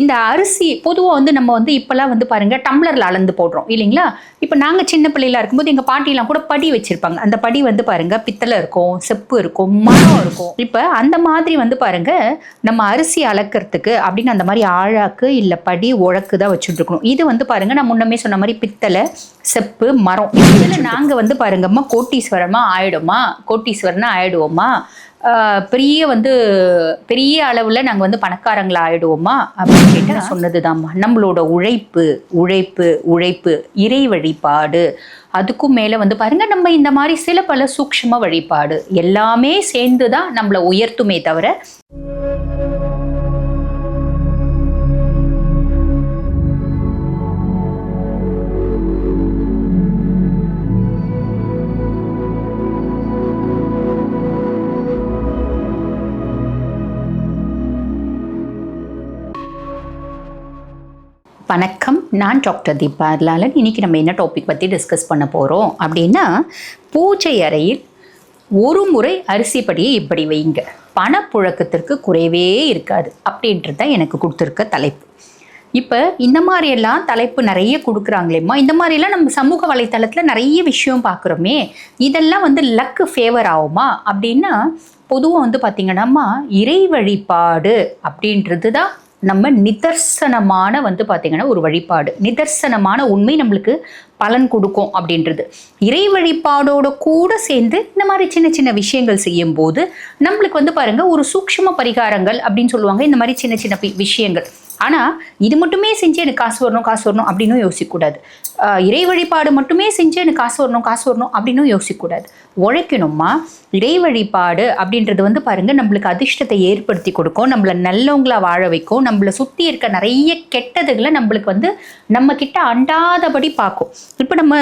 இந்த அரிசி பொதுவாக வந்து நம்ம வந்து இப்போல்லாம் வந்து பாருங்கள் டம்ளரில் அளந்து போடுறோம் இல்லைங்களா? இப்போ நாங்கள் சின்ன பிள்ளையில இருக்கும்போது எங்கள் பாட்டிலாம் கூட படி வச்சுருப்பாங்க. அந்த படி வந்து பாருங்கள் பித்தளை இருக்கும் செப்பு இருக்கும் மரம் இருக்கும். இப்போ அந்த மாதிரி வந்து பாருங்கள் நம்ம அரிசி அளக்கிறதுக்கு அப்படின்னு அந்த மாதிரி ஆழாக்கு இல்லை படி உழக்கு தான் வச்சுட்டுருக்கணும் இது வந்து பாருங்கள் நான் முன்னமே சொன்ன மாதிரி பித்தளை செப்பு மரம். இதில் நாங்கள் வந்து பாருங்கம்மா கோட்டீஸ்வரமாக ஆயிடுமா? கோட்டீஸ்வரனா ஆயிடுவோமா? பெரிய வந்து பெரிய அளவில் நாங்கள் வந்து பணக்காரங்களா ஆயிடுவோமா அப்படின்னு கேட்டு சொன்னது நம்மளோட உழைப்பு உழைப்பு உழைப்பு இறை வழிபாடு அதுக்கும் மேலே வந்து பாருங்க நம்ம இந்த மாதிரி சில பல சூக்ஷ்ம வழிபாடு எல்லாமே சேர்ந்து தான் நம்மளை உயர்த்துமே தவிர வணக்கம். நான் டாக்டர் தீபா லாலன் இன்னைக்கு நம்ம என்ன டாபிக் பற்றி டிஸ்கஸ் பண்ண போகிறோம் அப்படின்னா பூஜை அறையில் ஒரு முறை அரிசி படியை இப்படி வைங்க. பணப்புழக்கத்திற்கு குறைவே இருக்காது அப்படின்றது தான் எனக்கு கொடுத்துருக்க தலைப்பு. இப்போ இந்த மாதிரியெல்லாம் தலைப்பு நிறைய கொடுக்குறாங்களேம்மா. இந்த மாதிரியெல்லாம் நம்ம சமூக வலைத்தளத்தில் நிறைய விஷயம் பார்க்குறோமே. இதெல்லாம் வந்து லக்கு ஃபேவர் ஆகுமா? அப்படின்னா பொதுவாக வந்து பார்த்திங்கன்னாம்மா இறை வழிபாடு அப்படின்றது தான் நம்ம நிதர்சனமான வந்து பார்த்திங்கன்னா ஒரு வழிபாடு. நிதர்சனமான உண்மை நம்மளுக்கு பலன் கொடுக்கும் அப்படின்றது. இறை வழிபாடோட கூட சேர்ந்து இந்த மாதிரி சின்ன சின்ன விஷயங்கள் செய்யும்போது நம்மளுக்கு வந்து பாருங்க ஒரு சூக்ஷ்ம பரிகாரங்கள் அப்படின்னு சொல்லுவாங்க. இந்த மாதிரி சின்ன சின்ன விஷயங்கள். ஆனால் இது மட்டுமே செஞ்சு எனக்கு காசு வரணும் காசு வரணும் அப்படின்னும் யோசிக்கக்கூடாது. இறை வழிபாடு மட்டுமே செஞ்சு எனக்கு காசு வரணும் காசு வரணும் அப்படின்னும் யோசிக்கக்கூடாது. உழைக்கணுமா இறை வழிபாடு அப்படின்றது வந்து பாருங்கள் நம்மளுக்கு அதிர்ஷ்டத்தை ஏற்படுத்தி கொடுக்கும். நம்மளை நல்லவங்களா வாழ வைக்கும். நம்மளை சுற்றி இருக்க நிறைய கெட்டதுகளை நம்மளுக்கு வந்து நம்ம அண்டாதபடி பார்க்கும். இப்போ நம்ம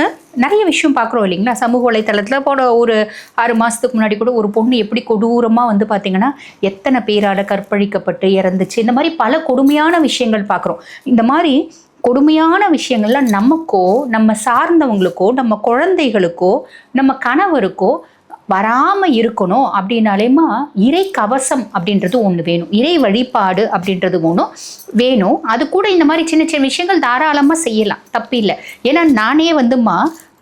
நிறைய விஷயம் பார்க்குறோம் இல்லைங்களா? சமூக வலைத்தளத்தில் போட ஒரு ஆறு மாதத்துக்கு முன்னாடி கூட ஒரு பொண்ணு எப்படி கொடூரமாக வந்து பார்த்தீங்கன்னா எத்தனை பேரால் கற்பழிக்கப்பட்டு இறந்துச்சு? இந்த மாதிரி பல கொடுமையான விஷயங்கள் பார்க்குறோம். இந்த மாதிரி கொடுமையான விஷயங்கள்லாம் நமக்கோ நம்ம சார்ந்தவங்களுக்கோ நம்ம குழந்தைகளுக்கோ நம்ம கணவருக்கோ வராமல் இருக்கணும் அப்படின்னாலேமா இறை கவசம் அப்படின்றது ஒன்று வேணும். இறை வழிபாடு அப்படின்றது ஒன்றும் வேணும். அது கூட இந்த மாதிரி சின்ன சின்ன விஷயங்கள் தாராளமாக செய்யலாம். தப்பு இல்லை ஏன்னா நானே வந்துமா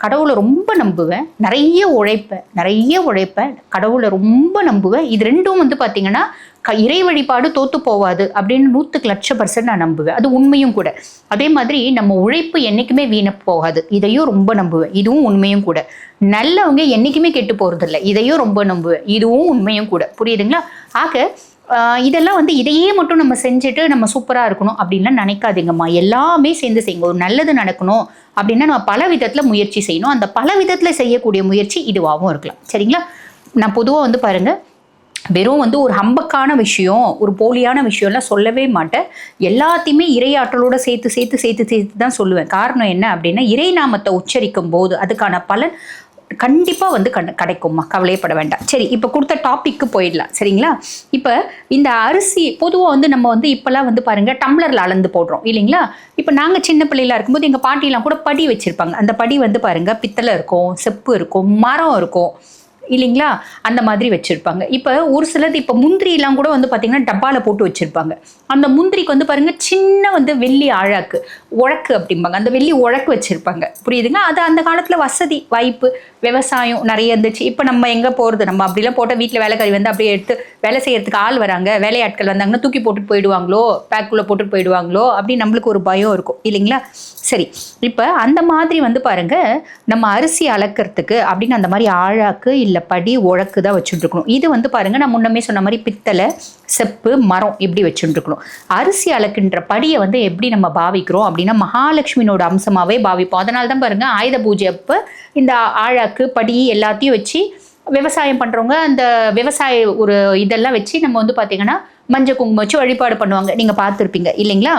கடவுளை ரொம்ப நம்புவேன். நிறைய உழைப்பேன். நிறைய உழைப்பேன். கடவுளை ரொம்ப நம்புவேன். இது ரெண்டும் வந்து பார்த்தீங்கன்னா க இறை வழிபாடு தோத்து போவாது அப்படின்னு நூற்றுக்கு லட்ச பர்சன்ட் நான் நம்புவேன். அது உண்மையும் கூட. அதே மாதிரி நம்ம உழைப்பு என்றைக்குமே வீண போகாது. இதையும் ரொம்ப நம்புவேன். இதுவும் உண்மையும் கூட. நல்லவங்க என்றைக்குமே கெட்டு போகிறதில்ல இதையும் ரொம்ப நம்புவேன். இதுவும் உண்மையும் கூட. புரியுதுங்களா? ஆக இதெல்லாம் வந்து இதையே மட்டும் நம்ம செஞ்சுட்டு நம்ம சூப்பராக இருக்கணும் அப்படின்லாம் நினைக்காதீங்கம்மா. எல்லாமே சேர்ந்து செய்யுங்க. ஒரு நல்லது நடக்கணும் அப்படின்னா நம்ம பல விதத்தில் முயற்சி செய்யணும். அந்த பல விதத்தில் செய்யக்கூடிய முயற்சி இதுவாகவும் இருக்கலாம். சரிங்களா? நான் பொதுவாக வந்து பாருங்கள் வெறும் வந்து ஒரு ஹம்பக்கான விஷயம் ஒரு போலியான விஷயம்லாம் சொல்லவே மாட்டேன். எல்லாத்தையுமே இறையாற்றலோட சேர்த்து சேர்த்து சேர்த்து சேர்த்து தான் சொல்லுவேன். காரணம் என்ன அப்படின்னா இறை நாமத்தை உச்சரிக்கும் போது அதுக்கான பலன் கண்டிப்பாக வந்து கண் கிடைக்கும்மா. கவலையப்பட வேண்டாம். சரி இப்போ கொடுத்த டாப்பிக்கு போயிடலாம். சரிங்களா? இப்போ இந்த அரிசி பொதுவாக வந்து நம்ம வந்து இப்போல்லாம் வந்து பாருங்கள் டம்ளரில் அளந்து போடுறோம் இல்லைங்களா? இப்போ நாங்கள் சின்ன பிள்ளையில இருக்கும்போது எங்கள் பாட்டிலாம் கூட படி வச்சுருப்பாங்க. அந்த படி வந்து பாருங்கள் பித்தளை இருக்கும் செப்பு இருக்கும் மரம் இருக்கும். இல்லைங்களா? அந்த மாதிரி வச்சுருப்பாங்க. இப்போ ஒரு சிலது இப்போ முந்திரிலாம் கூட வந்து பார்த்திங்கன்னா டப்பாவில் போட்டு வச்சுருப்பாங்க. அந்த முந்திரிக்கு வந்து பாருங்கள் சின்ன வந்து வெள்ளி ஆழாக்கு உழக்கு அப்படிம்பாங்க. அந்த வெள்ளி உழக்கு வச்சுருப்பாங்க. புரியுதுங்க? அது அந்த காலத்தில் வசதி வாய்ப்பு விவசாயம் நிறைய இருந்துச்சு. இப்போ நம்ம எங்கே போகிறது நம்ம அப்படிலாம் போட்டால் வீட்டில் வேலைக்காரி வந்து அப்படியே எடுத்து வேலை செய்கிறதுக்கு ஆள் வராங்க. வேலையாட்கள் வந்தாங்கன்னா தூக்கி போட்டுட்டு போயிடுவாங்களோ? பேக்குள்ளே போட்டுட்டு போயிடுவாங்களோ? அப்படின்னு நம்மளுக்கு ஒரு பயம் இருக்கும். இல்லைங்களா? சரி இப்போ அந்த மாதிரி வந்து பாருங்க நம்ம அரிசி அளக்கிறதுக்கு அப்படின்னு அந்த மாதிரி ஆழாக்கு இல்லை படி உழக்கு தான் வச்சுட்டுருக்கணும். இது வந்து பாருங்க நான் முன்னமே சொன்ன மாதிரி பித்தளை செப்பு மரம் இப்படி வச்சுட்டுருக்கணும். அரிசி அளக்குன்ற படியை வந்து எப்படி நம்ம பாவிக்கிறோம் அப்படின்னா மகாலட்சுமியோட அம்சமாகவே பாவிப்போம். அதனால தான் பாருங்க ஆயுத பூஜை அப்போ இந்த ஆழாக்கு படி எல்லாத்தையும் வச்சு விவசாயம் பண்ணுறவங்க அந்த விவசாய ஒரு இதெல்லாம் வச்சு நம்ம வந்து பார்த்திங்கன்னா மஞ்சள் குங்குமம் வச்சு வழிபாடு பண்ணுவாங்க. நீங்கள் பார்த்துருப்பீங்க இல்லைங்களா?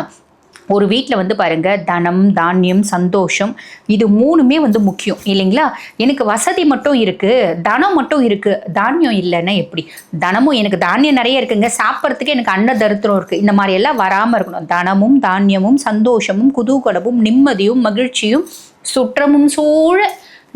ஒரு வீட்டில் வந்து பாருங்க தனம் தானியம் சந்தோஷம் இது மூணுமே வந்து முக்கியம் இல்லைங்களா? எனக்கு வசதி மட்டும் இருக்கு தனம் மட்டும் இருக்கு தானியம் இல்லைன்னா எப்படி? தனமும் எனக்கு தானியம் நிறைய இருக்குங்க சாப்பிட்றதுக்கு எனக்கு அன்ன தருத்திரம் இருக்கு இந்த மாதிரி எல்லாம் வராமல் இருக்கணும். தனமும் தானியமும் சந்தோஷமும் குதூகலமும் நிம்மதியும் மகிழ்ச்சியும் சுற்றமும் சூழ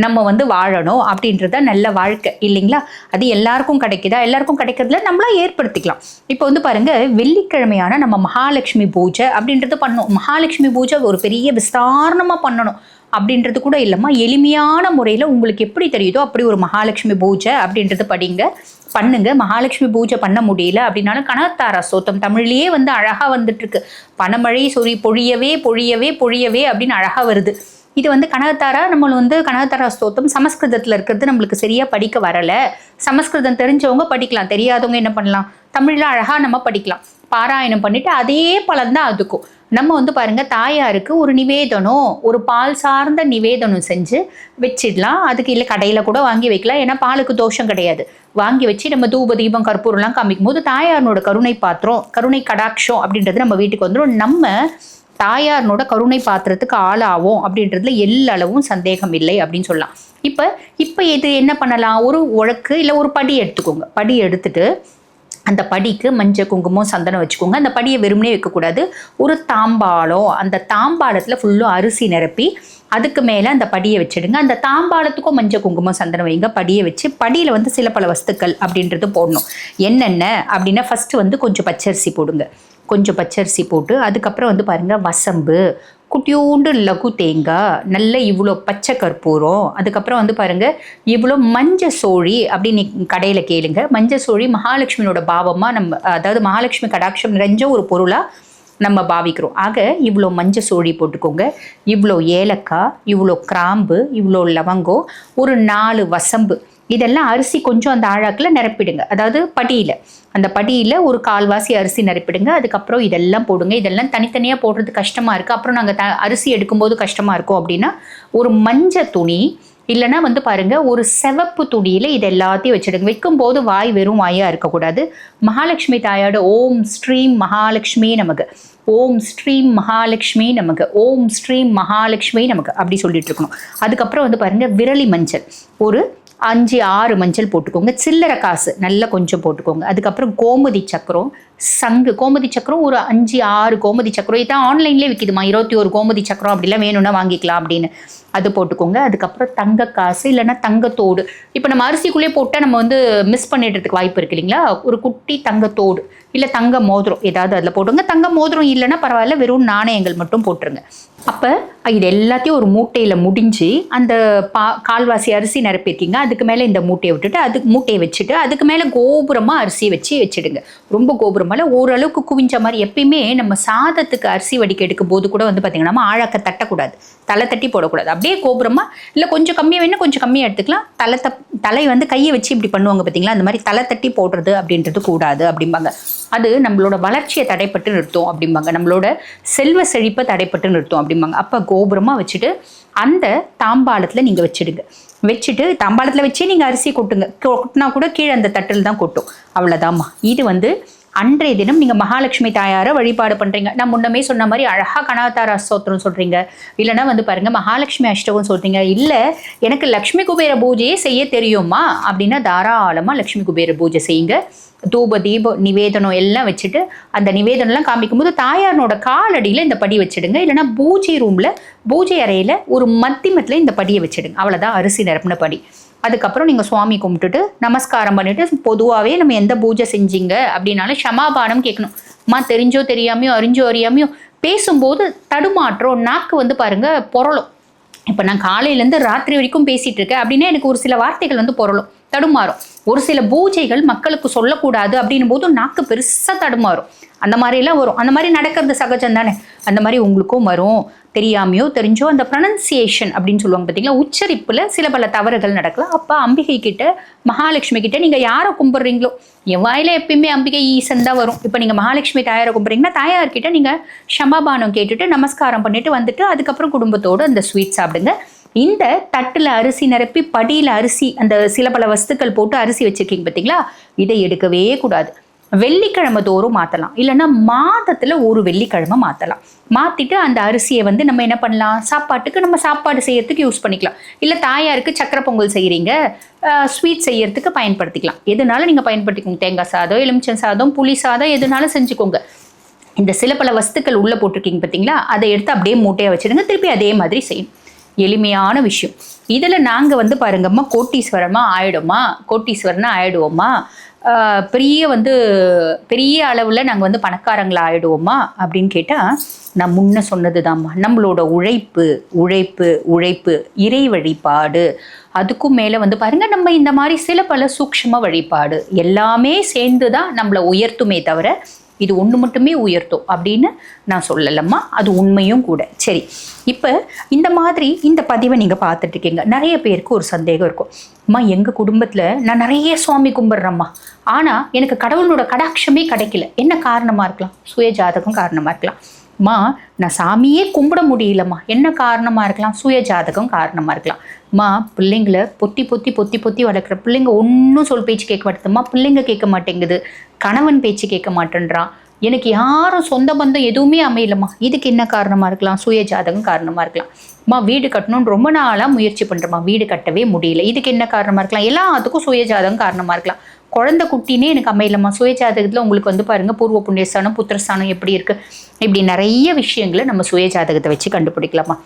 நம்ம வந்து வாழணும் அப்படின்றது தான் நல்ல வாழ்க்கை இல்லைங்களா? அது எல்லாருக்கும் கிடைக்குதா? எல்லாருக்கும் கிடைக்கிறதுல நம்மளா ஏற்படுத்திக்கலாம். இப்போ வந்து பாருங்க வெள்ளிக்கிழமையான நம்ம மகாலட்சுமி பூஜை அப்படின்றது பண்ணணும். மகாலட்சுமி பூஜை ஒரு பெரிய விஸ்தாரணமாக பண்ணணும் அப்படின்றது கூட இல்லைம்மா எளிமையான முறையில் உங்களுக்கு எப்படி தெரியுதோ அப்படி ஒரு மகாலட்சுமி பூஜை அப்படின்றது படிங்க. பண்ணுங்க. மகாலட்சுமி பூஜை பண்ண முடியல அப்படின்னாலும் கனகத்தாரா சோத்தம் தமிழ்லேயே வந்து அழகாக வந்துட்டு இருக்கு பணமழை சொறி பொழியவே பொழியவே பொழியவே அப்படின்னு அழகாக வருது. இது வந்து கனகத்தாரா? நம்ம வந்து கனகத்தாரா ஸ்தோத்தம். சமஸ்கிருதத்தில் இருக்கிறது நம்மளுக்கு சரியாக படிக்க வரலை. சமஸ்கிருதம் தெரிஞ்சவங்க படிக்கலாம். தெரியாதவங்க என்ன பண்ணலாம்? தமிழில் அழகாக நம்ம படிக்கலாம். பாராயணம் பண்ணிட்டு அதே பலன் தான் அதுக்கும். நம்ம வந்து பாருங்க தாயாருக்கு ஒரு நிவேதனம் ஒரு பால் சார்ந்த நிவேதனம் செஞ்சு வச்சிடலாம். அதுக்கு இல்லை கடையில் கூட வாங்கி வைக்கலாம். ஏன்னா பாலுக்கு தோஷம் கிடையாது. வாங்கி வச்சு நம்ம தூப தீபம் கற்பூரம்லாம் காமிக்கும் போது தாயாரனோட கருணை பாத்திரம் கருணை கடாட்சம் அப்படின்றது நம்ம வீட்டுக்கு வந்துடும் நம்ம தாயாரனோட கருணை பாத்திரத்துக்கு ஆளாகும் அப்படின்றதுல எல்லளவும் சந்தேகம் இல்லை அப்படின்னு சொல்லலாம். இப்போ இப்போ இது என்ன பண்ணலாம்? ஒரு உழக்கு இல்லை ஒரு படி எடுத்துக்கோங்க. படி எடுத்துட்டு அந்த படிக்கு மஞ்சள் குங்குமம் சந்தனம் வச்சுக்கோங்க. அந்த படியை வெறுமனே வைக்கக்கூடாது. ஒரு தாம்பாளம் அந்த தாம்பாளத்தில் ஃபுல்லும் அரிசி நிரப்பி அதுக்கு மேலே அந்த படியை வச்சிடுங்க. அந்த தாம்பாளத்துக்கும் மஞ்சள் குங்குமம் சந்தனம் வைங்க. படியை வச்சு படியில் வந்து சில பல வஸ்துக்கள் அப்படின்றது போடணும். என்னென்ன அப்படின்னா ஃபஸ்ட்டு வந்து கொஞ்சம் பச்சரிசி போடுங்க. கொஞ்சம் பச்சரிசி போட்டு அதுக்கப்புறம் வந்து பாருங்கள் வசம்பு குட்டியூண்டு லகு தேங்காய் நல்ல இவ்வளோ பச்சை கற்பூரம் அதுக்கப்புறம் வந்து பாருங்கள் இவ்வளோ மஞ்ச சோழி அப்படின்னு கடையில் கேளுங்க. மஞ்ச சோழி மகாலட்சுமியோட பாவமாக நம்ம அதாவது மகாலட்சுமி கடாட்சம் நிறைஞ்ச ஒரு பொருளாக நம்ம பாவிக்கிறோம். ஆக இவ்வளோ மஞ்சள் சோழி போட்டுக்கோங்க. இவ்வளோ ஏலக்காய் இவ்வளோ கிராம்பு இவ்வளோ லவங்கம் ஒரு நாலு வசம்பு. இதெல்லாம் அரிசி கொஞ்சம் அந்த ஆழாக்கில் நிரப்பிடுங்க. அதாவது படியில். அந்த படியில் ஒரு கால்வாசி அரிசி நிரப்பிடுங்க. அதுக்கப்புறம் இதெல்லாம் போடுங்க. இதெல்லாம் தனித்தனியாக போடுறது கஷ்டமாக இருக்குது அப்புறம் நாங்கள் த அரிசி எடுக்கும்போது கஷ்டமாக இருக்கும் அப்படின்னா ஒரு மஞ்சள் துணி இல்லைன்னா வந்து பாருங்கள் ஒரு செவப்பு துணியில் இது எல்லாத்தையும் வச்சுடுங்க. வைக்கும்போது வாய் வெறும் வாயாக இருக்கக்கூடாது. மகாலட்சுமி தாயோட ஓம் ஸ்ரீம் மகாலட்சுமி நமக்கு ஓம் ஸ்ரீம் மகாலட்சுமி நமக்கு ஓம் ஸ்ரீம் மகாலட்சுமி நமக்கு அப்படி சொல்லிட்டு இருக்கணும். அதுக்கப்புறம் வந்து பாருங்கள் விரலி மஞ்சள். ஒரு அஞ்சு ஆறு மஞ்சள் போட்டுக்கோங்க. சில்லறை காசு நல்லா கொஞ்சம் போட்டுக்கோங்க. அதுக்கப்புறம் கோமதி சக்கரம் சங்கு. கோமதி சக்கரம் ஒரு அஞ்சு ஆறு கோமதி சக்கரம். இதான் ஆன்லைன்லேயே விற்கிதுமா இருபத்தி ஒரு கோமதி சக்கரம் அப்படிலாம் வேணும்னா வாங்கிக்கலாம் அப்படின்னு. அது போட்டுக்கோங்க. அதுக்கப்புறம் தங்க காசு இல்லைன்னா தங்கத்தோடு. இப்போ நம்ம அரிசிக்குள்ளே போட்டால் நம்ம வந்து மிஸ் பண்ணிடுறதுக்கு வாய்ப்பு இருக்கு இல்லைங்களா? ஒரு குட்டி தங்கத்தோடு இல்லை தங்க மோதிரம். ஏதாவது அதில் போட்டுங்க தங்க மோதிரம் இல்லைன்னா பரவாயில்ல. வெறும் நாணயங்கள் மட்டும் போட்டுருங்க. அப்போ இது எல்லாத்தையும் ஒரு மூட்டையில் முடிஞ்சு அந்த பா கால்வாசி அரிசி நிரப்பியிருக்கீங்க. அதுக்கு மேலே இந்த மூட்டையை விட்டுட்டு அதுக்கு மூட்டையை வச்சுட்டு அதுக்கு மேலே கோபுரமாக அரிசியை வச்சு வச்சுடுங்க. ரொம்ப கோபுரமால ஓரளவுக்கு குவிஞ்ச மாதிரி. எப்பயுமே நம்ம சாதத்துக்கு அரிசி வடிக்க எடுக்கும் போது கூட வந்து பார்த்திங்கன்னா நம்ம ஆழாக்க தட்டக்கூடாது. தலை தட்டி போடக்கூடாது. அப்படியே கோபுரமாக இல்லை கொஞ்சம் கம்மியாக வேணும் கொஞ்சம் கம்மியாக எடுத்துக்கலாம். தலை தப் தலை வந்து கையை வச்சு இப்படி பண்ணுவாங்க பார்த்தீங்களா அந்த மாதிரி தலை தட்டி போடுறது அப்படின்றது கூடாது அப்படிம்பாங்க. அது நம்மளோட வளர்ச்சியை தடைப்பட்டு நிறுத்தும் அப்படிம்பாங்க. நம்மளோட செல்வ செழிப்பை தடைப்பட்டு நிறுத்தும் அப்படிம்பாங்க. அப்போ கோபுரமாக வச்சுட்டு அந்த தாம்பாளத்தில் நீங்கள் வச்சிடுங்க. வச்சுட்டு தாம்பாளத்தில் வச்சே நீங்கள் அரிசி கொட்டுங்க. கொட்டினா கூட கீழே அந்த தட்டில் தான் கொட்டும். அவ்வளோதாம்மா இது வந்து அன்றைய தினம் நீங்கள் மகாலட்சுமி தாயாரை வழிபாடு பண்ணுறீங்க நான் முன்னமே சொன்ன மாதிரி அழகாக கனாதார ஸ்தோத்திரம் சொல்கிறீங்க இல்லைன்னா வந்து பாருங்கள் மகாலட்சுமி அஷ்டகம் சொல்கிறீங்க இல்லை எனக்கு லக்ஷ்மி குபேர பூஜையே செய்ய தெரியுமா? அப்படின்னா தாராளமாக லக்ஷ்மி குபேர பூஜை செய்யுங்க. தூப தீப நிவேதனம் எல்லாம் வச்சுட்டு அந்த நிவேதனம்லாம் காமிக்கும்போது தாயாரனோட காலடியில் இந்த படி வச்சிடுங்க. இல்லைன்னா பூஜை ரூமில் பூஜை அறையில் ஒரு மத்திமத்தில் இந்த படியை வச்சுடுங்க. அவ்வளோதான் அரிசி நிரப்பின படி. அதுக்கப்புறம் நீங்கள் சுவாமி கும்பிட்டுட்டு நமஸ்காரம் பண்ணிட்டு பொதுவாகவே நம்ம எந்த பூஜை செஞ்சீங்க அப்படின்னாலும் ஷமாபானம் கேட்கணும். அம்மா தெரிஞ்சோ தெரியாமையோ அறிஞ்சோ அறியாமையோ பேசும்போது தடுமாற்றம் நாக்கு வந்து பாருங்க பொருளும் இப்போ நான் காலையிலேருந்து ராத்திரி வரைக்கும் பேசிகிட்டு இருக்கேன் அப்படின்னா எனக்கு ஒரு சில வார்த்தைகள் வந்து பொருளும் தடுமாறும். ஒரு சில பூஜைகள் மக்களுக்கு சொல்லக்கூடாது அப்படின்னும் போது நாக்கு பெருசாக தடுமாறும். அந்த மாதிரிலாம் வரும். அந்த மாதிரி நடக்கிறது சகஜம் தானே? அந்த மாதிரி உங்களுக்கும் வரும். தெரியாமையோ தெரிஞ்சோ அந்த ப்ரனன்சியேஷன் அப்படின்னு சொல்லுவாங்க பார்த்தீங்களா? உச்சரிப்பில் சில பல தவறுகள் நடக்கலாம். அப்போ அம்பிகை கிட்ட மகாலட்சுமி கிட்ட நீங்கள் யாரை கும்பிட்றீங்களோ? என் வாயில எப்பயுமே அம்பிகை ஈசன் தான் வரும். இப்போ நீங்கள் மகாலட்சுமி தாயாரை கும்பிட்றீங்கன்னா தாயார்கிட்ட நீங்கள் ஷமாபானம் கேட்டுட்டு நமஸ்காரம் பண்ணிட்டு வந்துட்டு அதுக்கப்புறம் குடும்பத்தோடு அந்த ஸ்வீட் சாப்பிடுங்க. இந்த தட்டில் அரிசி நிரப்பி படியில் அரிசி அந்த சில பல வஸ்துக்கள் போட்டு அரிசி வச்சிருக்கீங்க பார்த்தீங்களா இதை எடுக்கவே கூடாது. வெள்ளிக்கிழமை தோறும் மாற்றலாம் இல்லைன்னா மாதத்தில் ஒரு வெள்ளிக்கிழமை மாற்றலாம் மாற்றிட்டு அந்த அரிசியை வந்து நம்ம என்ன பண்ணலாம்? சாப்பாட்டுக்கு நம்ம சாப்பாடு செய்யறதுக்கு யூஸ் பண்ணிக்கலாம். இல்லை தாயாருக்கு சக்கரை பொங்கல் செய்கிறீங்க ஸ்வீட் செய்யறதுக்கு பயன்படுத்திக்கலாம். எதுனாலும் நீங்கள் பயன்படுத்திக்கோங்க? தேங்காய் சாதம் எலுமிச்சம் சாதம் புளி சாதம் எதுனாலும் செஞ்சுக்கோங்க. இந்த சில பல வஸ்துக்கள் உள்ளே போட்டிருக்கீங்க பார்த்தீங்களா அதை எடுத்து அப்படியே மூட்டையாக வச்சுடுங்க. திருப்பி அதே மாதிரி செய்யணும். எளிமையான விஷயம். இதில் நாங்கள் வந்து பாருங்கம்மா கோட்டீஸ்வரமா ஆயிடுமா? கோட்டீஸ்வரனா ஆயிடுவோமா? பெரிய வந்து பெரிய அளவில் நாங்கள் வந்து பணக்காரங்களா ஆயிடுவோமா? அப்படின்னு கேட்டால் நான் முன்ன சொன்னது தாம்மா நம்மளோட உழைப்பு உழைப்பு உழைப்பு இறை வழிபாடு அதுக்கும் மேலே வந்து பாருங்க நம்ம இந்த மாதிரி சில பல சூக்ஷ்ம வழிபாடு எல்லாமே சேர்ந்து தான் நம்மளை உயர்த்துமே தவிர இது ஒன்று மட்டுமே உயர்த்தும் அப்படின்னு நான் சொல்லலம்மா. அது உண்மையும் கூட. சரி. இப்போ இந்த மாதிரி இந்த பதிவை நீங்கள் பார்த்துட்ருக்கீங்க நிறைய பேருக்கு ஒரு சந்தேகம் இருக்கும். அம்மா எங்கள் குடும்பத்தில் நான் நிறைய சுவாமி கும்பிட்றேம்மா. ஆனால் எனக்கு கடவுளோட கடாட்சமே கிடைக்கல. என்ன காரணமாக இருக்கலாம்? சுய ஜாதகம் காரணமாக இருக்கலாம். அம்மா நான் சாமியே கும்பிட முடியலம்மா. என்ன காரணமாக இருக்கலாம்? சுய ஜாதகம் காரணமாக இருக்கலாம். மா பிள்ளைங்களை பொத்தி பொத்தி பொத்தி பொத்தி வளர்க்குற பிள்ளைங்க ஒன்றும் சொல் பேச்சு கேட்க மாட்டேதும்மா பிள்ளைங்க கேட்க மாட்டேங்குது. கணவன் பேச்சு கேட்க மாட்டேன்றான். எனக்கு யாரும் சொந்த பந்தம் எதுவுமே அமையலம்மா. இதுக்கு என்ன காரணமாக இருக்கலாம்? சுய ஜாதகம் காரணமாக இருக்கலாம். அம்மா வீடு கட்டணும்னு ரொம்ப நாளாக முயற்சி பண்ணுறேம்மா வீடு கட்டவே முடியல. இதுக்கு என்ன காரணமாக இருக்கலாம்? எல்லாத்துக்கும் சுய ஜாதகம் காரணமாக இருக்கலாம். குழந்தை குட்டினே எனக்கு அமையலம்மா. சுய ஜாதகத்தில் உங்களுக்கு வந்து பாருங்கள் பூர்வ புண்ணியஸ்தானம் புத்திரஸ்தானம் எப்படி இருக்குது இப்படி நிறைய விஷயங்களை நம்ம சுயஜாதகத்தை வச்சு கண்டுபிடிக்கலாமா?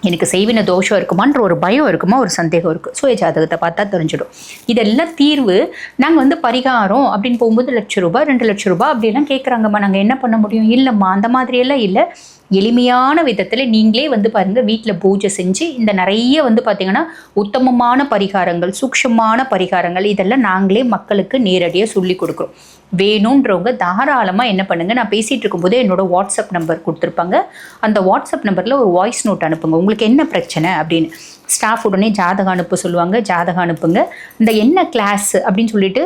எனக்கு செய்வின தோஷம் இருக்குமான்ற ஒரு பயம் இருக்குமா? ஒரு சந்தேகம் இருக்குது சுய ஜாதகத்தை பார்த்தா தெரிஞ்சிடும். இதெல்லாம் தீர்வு நாங்கள் வந்து பரிகாரம் அப்படின்னு போகும்போது லட்ச ரூபாய் ரெண்டு லட்ச ரூபாய் அப்படிலாம் கேட்குறாங்கம்மா நாங்கள் என்ன பண்ண முடியும்? இல்லைம்மா. அந்த மாதிரியெல்லாம் இல்லை. எளிமையான விதத்தில் நீங்களே வந்து பாருங்கள் வீட்டில் பூஜை செஞ்சு இந்த நிறைய வந்து பார்த்திங்கன்னா உத்தமமான பரிகாரங்கள் சூக்ஷமான பரிகாரங்கள் இதெல்லாம் நாங்களே மக்களுக்கு நேரடியாக சொல்லி கொடுக்குறோம். வேணுன்றவங்க தாராளமாக என்ன பண்ணுங்கள் நான் பேசிகிட்டு இருக்கும்போதே என்னோட வாட்ஸ்அப் நம்பர் கொடுத்துருப்பாங்க. அந்த வாட்ஸ்அப் நம்பரில் ஒரு வாய்ஸ் நோட் அனுப்புங்க. உங்களுக்கு என்ன பிரச்சனை அப்படின்னு. ஸ்டாஃப் உடனே ஜாதகம் அனுப்ப சொல்லுவாங்க ஜாதகம் அனுப்புங்க. இந்த என்ன கிளாஸ் அப்படின்னு சொல்லிட்டு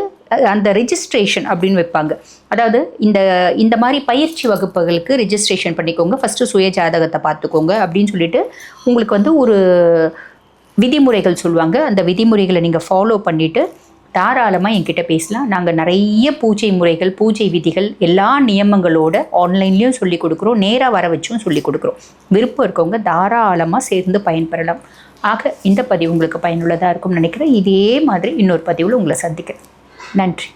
அந்த ரிஜிஸ்ட்ரேஷன் அப்படின்னு வைப்பாங்க. அதாவது இந்த இந்த மாதிரி பயிற்சி வகுப்புகளுக்கு ரிஜிஸ்ட்ரேஷன் பண்ணிக்கோங்க. ஃபஸ்ட்டு சுய ஜாதகத்தை பார்த்துக்கோங்க அப்படின்னு சொல்லிட்டு உங்களுக்கு வந்து ஒரு விதிமுறைகள் சொல்லுவாங்க. அந்த விதிமுறைகளை நீங்கள் ஃபாலோ பண்ணிவிட்டு தாராளமாக என்கிட்ட பேசலாம். நாங்கள் நிறைய பூஜை முறைகள் பூஜை விதிகள் எல்லா நியமங்களோட ஆன்லைன்லேயும் சொல்லி கொடுக்குறோம். நேராக வர வச்சும் சொல்லி கொடுக்குறோம். விருப்பம் இருக்கவங்க தாராளமாக சேர்ந்து பயன்பெறலாம். ஆக இந்த பதிவு உங்களுக்கு பயனுள்ளதாக இருக்கும்னு நினைக்கிறேன். இதே மாதிரி இன்னொரு பதிவில் உங்களை சந்திக்கிறேன். நன்றி.